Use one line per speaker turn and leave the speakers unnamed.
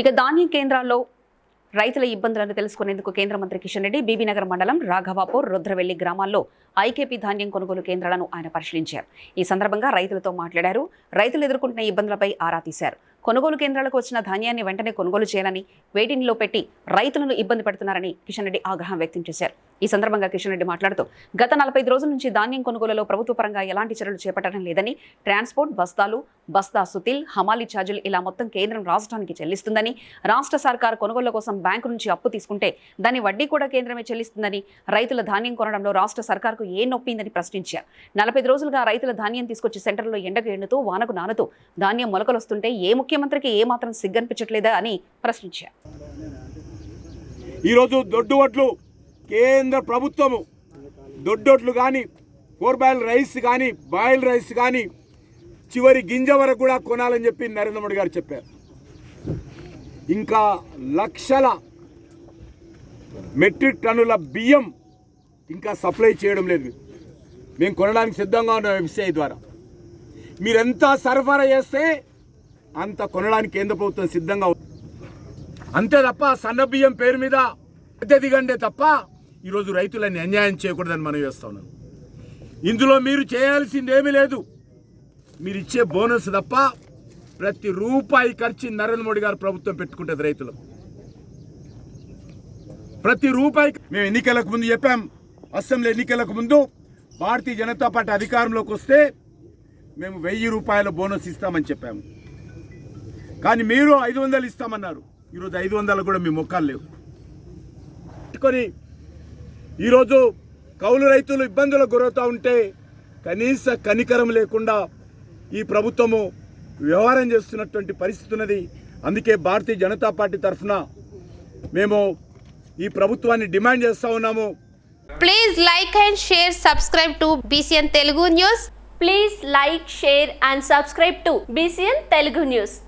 ఇక ధాన్యం కేంద్రాల్లో రైతుల ఇబ్బందులను తెలుసుకునేందుకు కేంద్ర మంత్రి కిషన్ రెడ్డి బీబీనగర్ మండలం రాఘవాపూర్ రుద్రవెల్లి గ్రామాల్లో ఐకేపీ ధాన్యం కొనుగోలు కేంద్రాలను ఆయన పరిశీలించారు. ఈ సందర్భంగా రైతులతో మాట్లాడారు. రైతులు ఎదుర్కొంటున్న ఇబ్బందులపై ఆరా తీశారు. కొనుగోలు కేంద్రాలకు వచ్చిన ధాన్యాన్ని వెంటనే కొనుగోలు చేయాలని వేటినిలో పెట్టి రైతులను ఇబ్బంది పెడుతున్నారని కిషన్ రెడ్డి ఆగ్రహం వ్యక్తం చేశారు. ఈ సందర్భంగా కిషన్ రెడ్డి మాట్లాడుతూ గత నలభై రోజుల నుంచి ధాన్యం కొనుగోలులో ప్రభుత్వ పరంగా ఎలాంటి చర్యలు చేపట్టడం లేదని ట్రాన్స్పోర్ట్ బస్తాలు బస్తా సుతిల్ హమాలీ ఛార్జీలు ఇలా మొత్తం కేంద్రం రాష్ట్రానికి చెల్లిస్తుందని రాష్ట్ర సర్కార్ కొనుగోళ్ళ కోసం బ్యాంకు నుంచి అప్పు తీసుకుంటే దాని వడ్డీ కూడా కేంద్రమే చెల్లిస్తుందని రైతుల ధాన్యం కొనడంలో రాష్ట్ర సర్కార్కు ఏ నొప్పిందని ప్రశ్నించారు. నలభై రోజులుగా రైతుల ధాన్యం తీసుకొచ్చి సెంటర్లో ఎండకు ఎండుతూ వానకు నానుతూ ధాన్యం మొలకలొస్తుంటే ఏ ముఖ్యమంత్రికి ఏమాత్రం మాత్రం సిగ్గనిపించట్లేదా అని ప్రశ్నించారు.
ఈరోజు దొడ్డు వడ్లు కేంద్ర ప్రభుత్వము దొడ్డొడ్లు కానీ ఫోర్ బాయిల్ రైస్ కానీ బాయిల్ రైస్ కానీ చివరి గింజ వరకు కూడా కొనాలని చెప్పి నరేంద్ర మోడీ గారు చెప్పారు. ఇంకా లక్షల మెట్రిక్ టన్నుల బియ్యం ఇంకా సప్లై చేయడం లేదు. మేము కొనడానికి సిద్ధంగా ఉన్నాం ఎఫ్సిఐ ద్వారా. మీరెంత సరఫరా చేస్తే అంత కొనడానికి కేంద్ర ప్రభుత్వం సిద్ధంగా అంతే తప్ప సన్న బియ్యం పేరు మీద పెద్ద దిగండే తప్ప ఈరోజు రైతులని అన్యాయం చేయకూడదని మనం ఉన్నాం. ఇందులో మీరు చేయాల్సింది ఏమీ లేదు. మీరు ఇచ్చే బోనస్ తప్ప ప్రతి రూపాయి ఖర్చు నరేంద్ర మోడీ గారు ప్రభుత్వం పెట్టుకుంటుంది రైతులు ప్రతి రూపాయి మేము ఎన్నికలకు ముందు చెప్పాం. అసెంబ్లీ ఎన్నికలకు ముందు భారతీయ జనతా పార్టీ అధికారంలోకి వస్తే మేము వెయ్యి రూపాయల బోనస్ ఇస్తామని చెప్పాము. కానీ మీరు ఐదు వందలు ఇస్తామన్నారు. ఈరోజు ఐదు వందలు కూడా మీ మొక్కలు లేవు. పెట్టుకొని ఈరోజు కౌలు రైతులు ఇబ్బందులకు గురవుతూ ఉంటే కనీస కనికరం లేకుండా ఈ ప్రభుత్వము వ్యవహారం చేస్తున్నటువంటి పరిస్థితి ఉన్నది. అందుకే భారతీయ జనతా పార్టీ తరఫున మేము ఈ ప్రభుత్వాన్ని డిమాండ్ చేస్తూ ఉన్నాము.
Please like and share subscribe to BCN Telugu news
please like share and subscribe to BCN Telugu news